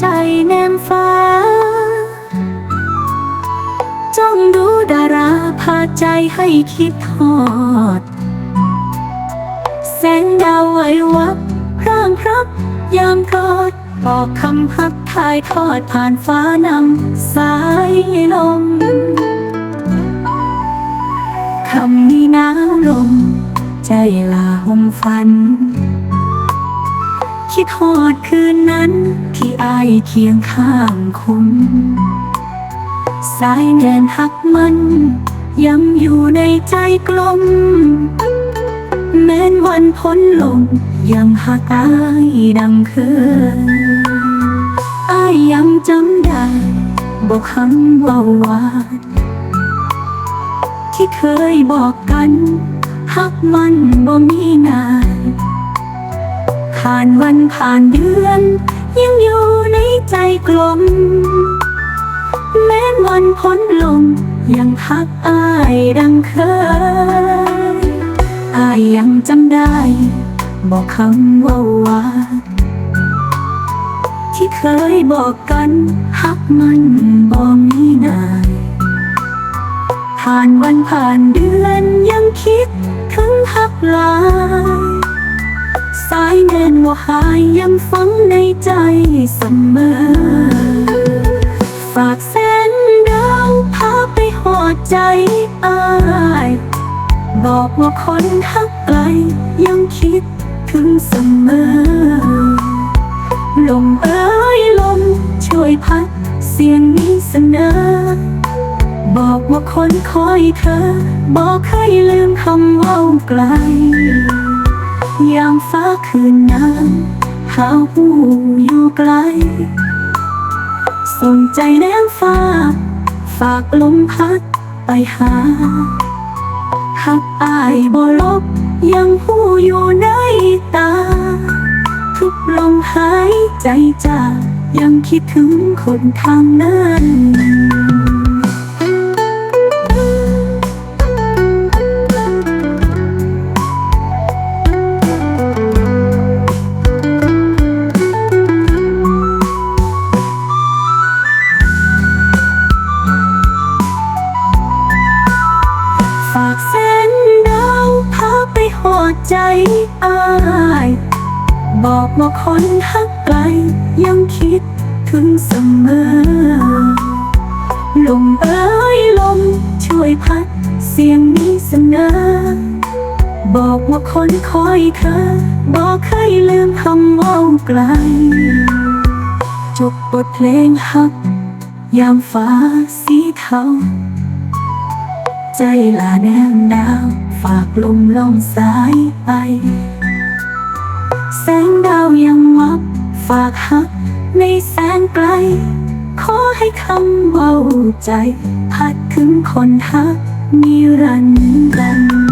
ใจแนมฟ้า จ้องดูดาราพาใจให้คิดทอด แสงดาวไหววับร่างพรับยามกอดบอกคำพักทายทอดผ่านฟ้านำสายลมคำนี้น้ำลม ใจลาหุมฟัน คิดหอดคืนนั้น ที่อายเคียงข้างคุณ สายแนนหักมันย้ำอยู่ในใจกลม แม้นวันพ้นลง ยังหักอายดังเคยอายยังจำได้บอกคำว่าวานที่เคยบอกกันหักมันบ่มีนาย ผ่านวันผ่านเดือน ยังอยู่ในใจกลม แม้วันพ้นลงยังหักอายดังเคยอายยังจำได้ บอกคำว่าหวาที่เคยบอกกันหักมันบ่มีนายผ่านวันผ่านเดือนยังคิดถึงหักลาายแน่นว่าหายยังฝังในใจเสมอ ฝากแสนดาวพาไปหอดใจอาย บอกว่าคนทักไกลยังคิดถึงเสมอ ลมเอ้ยลมช่วยพัดเสียงนี้เสนอ บอกว่าคนคอยเธอ บอกให้ลืมคำว่าไกล ยามฟ้าคืนนั้นหาหูอยู่ไกล ส่งใจแนมฟ้า ฝากลมพัดไปหาหักอายบ่ลบยังหูอยู่ในตา ทุกลมหายใจจากยังคิดถึงคนทางนั้น อดใจอาย บอกว่าคนทักไกล ยังคิดถึงเสมอ ลมเอ้ยลมช่วยพัดเสียงนี้เสนอ บอกว่าคนคอยเธอ บอกให้ลืมคำเว่าไกล จบบทเพลงฮัก ยามฟ้าสีเทาใจลาแนมดาว ฝากลมล่องสายไป แสงดาวยังวับ ฝากฮักในแสนไกล ขอให้คำเบาใจ พัดถึงคนฮักนิรันดร์